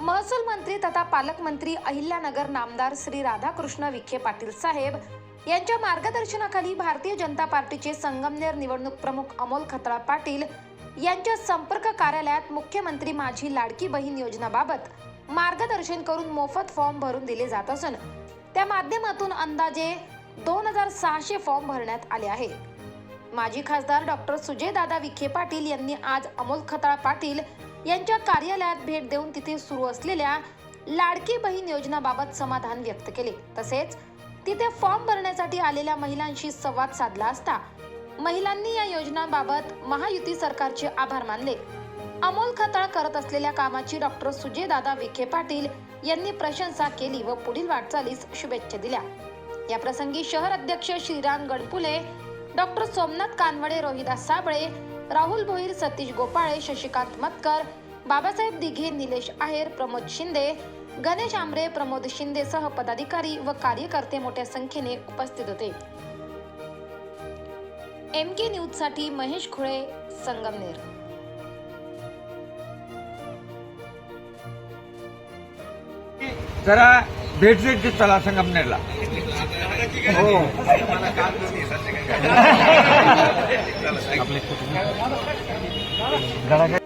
महसूल मंत्री तथा पालकमंत्री अहिल्यानगर नामदार श्री राधाकृष्ण विखे पाटील साहेब यांच्या मार्गदर्शनाखाली भारतीय जनता पार्टीचे संगमनेर निवडणूक प्रमुख अमोल खतळा पाटील यांच्या संपर्क कार्यालयात मुख्यमंत्री माझी लाडकी बहीण योजनाबाबत मार्गदर्शन करून मोफत फॉर्म भरून दिले जात असून त्या माध्यमातून अंदाजे दोन हजार सहाशे फॉर्म भरण्यात आले आहे. माजी खासदार डॉक्टर सुजयदादा विखे पाटील यांनी आज अमोल खतळा पाटील यांच्या कार्यालयात भेट देऊन तिथे सुरू असलेल्या लाडकी बहीण योजनाबाबत समाधान व्यक्त केले. तसेच तिथे फॉर्म भरण्यासाठी आलेल्या महिलांशी संवाद साधला असता महिलांनी या योजनांबाबत महायुती सरकारचे आभार मानले. अमोल खताळ करत असलेल्या कामाची डॉक्टर सुजयदादा विखे पाटील यांनी प्रशंसा केली व पुढील वाटचालीस शुभेच्छा दिल्या. या प्रसंगी शहर अध्यक्ष श्रीराम गडपुले डॉक्टर सोमनाथ कानवडे रोहिदास साबळे राहुल भोईर सतीश गोपाळे शशिकांत मतकर बाबासाहेब दिघे निलेश आहेर प्रमोद शिंदे गणेश आंबरे प्रमोद शिंदे सह पदाधिकारी व कार्यकर्ते मोठ्या संख्येने उपस्थित होते. एम के न्यूजसाठी महेश खुळे संगमनेर. जरा भेट देत चला संगमनेरला. हो. entrar acá.